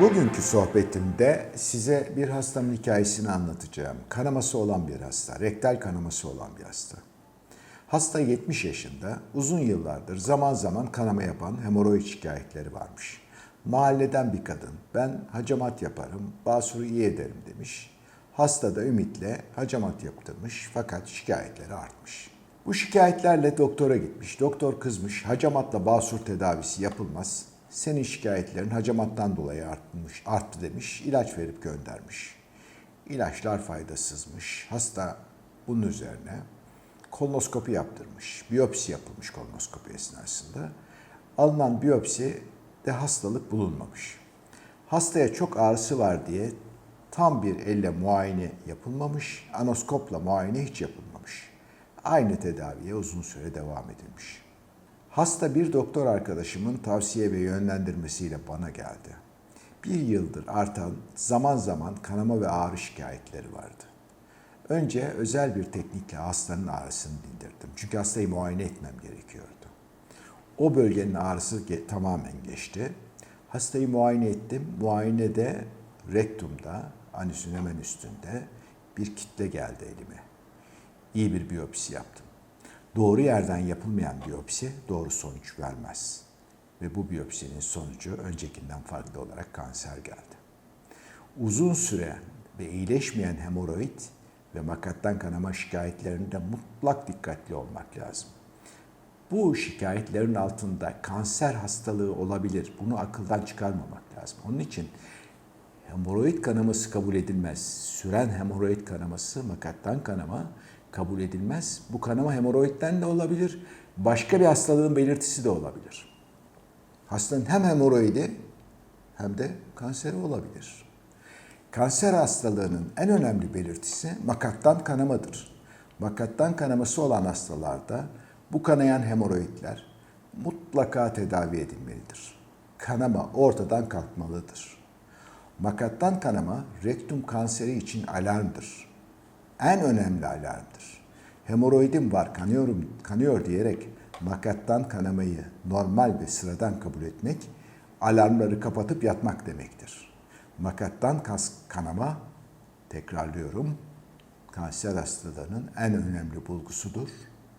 Bugünkü sohbetimde size bir hastanın hikayesini anlatacağım. Kanaması olan bir hasta, rektal kanaması olan bir hasta. Hasta 70 yaşında, uzun yıllardır zaman zaman kanama yapan hemoroid şikayetleri varmış. Mahalleden bir kadın, ben hacamat yaparım, basuru iyi ederim demiş. Hasta da ümitle hacamat yaptırmış fakat şikayetleri artmış. Bu şikayetlerle doktora gitmiş. Doktor kızmış, hacamatla basur tedavisi yapılmaz. Senin şikayetlerin hacamattan dolayı artmış, arttı demiş, ilaç verip göndermiş. İlaçlar faydasızmış. Hasta bunun üzerine kolonoskopi yaptırmış. Biyopsi yapılmış kolonoskopi esnasında. Alınan biyopsi de hastalık bulunmamış. Hastaya çok ağrısı var diye tam bir elle muayene yapılmamış, anoskopla muayene hiç yapılmamış. Aynı tedaviye uzun süre devam edilmiş. Hasta bir doktor arkadaşımın tavsiye ve yönlendirmesiyle bana geldi. Bir yıldır artan zaman zaman kanama ve ağrı şikayetleri vardı. Önce özel bir teknikle hastanın ağrısını dindirdim. Çünkü hastayı muayene etmem gerekiyordu. O bölgenin ağrısı tamamen geçti. Hastayı muayene ettim. Muayenede rektumda, anüsün hemen üstünde bir kitle geldi elime. İyi bir biyopsi yaptım. Doğru yerden yapılmayan biyopsi doğru sonuç vermez. Ve bu biyopsinin sonucu öncekinden farklı olarak kanser geldi. Uzun süre ve iyileşmeyen hemoroid ve makattan kanama şikayetlerinde mutlak dikkatli olmak lazım. Bu şikayetlerin altında kanser hastalığı olabilir. Bunu akıldan çıkarmamak lazım. Onun için hemoroid kanaması kabul edilmez. Süren hemoroid kanaması, makattan kanama kabul edilmez. Bu kanama hemoroidden de olabilir. Başka bir hastalığın belirtisi de olabilir. Hastanın hem hemoroidi hem de kanseri olabilir. Kanser hastalığının en önemli belirtisi makattan kanamadır. Makattan kanaması olan hastalarda bu kanayan hemoroidler mutlaka tedavi edilmelidir. Kanama ortadan kalkmalıdır. Makattan kanama rektum kanseri için alarmdır. En önemli alarmdır. Hemoroidim var, kanıyorum, kanıyor diyerek makattan kanamayı normal ve sıradan kabul etmek, alarmları kapatıp yatmak demektir. Makattan kas kanama, tekrarlıyorum, kanser hastalığının en önemli bulgusudur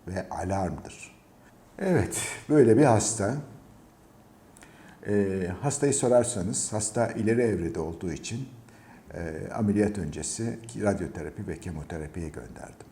ve alarmdır. Evet, böyle bir hasta. E, hastayı sorarsanız, hasta ileri evrede olduğu için ameliyat öncesi radyoterapi ve kemoterapiye gönderdim.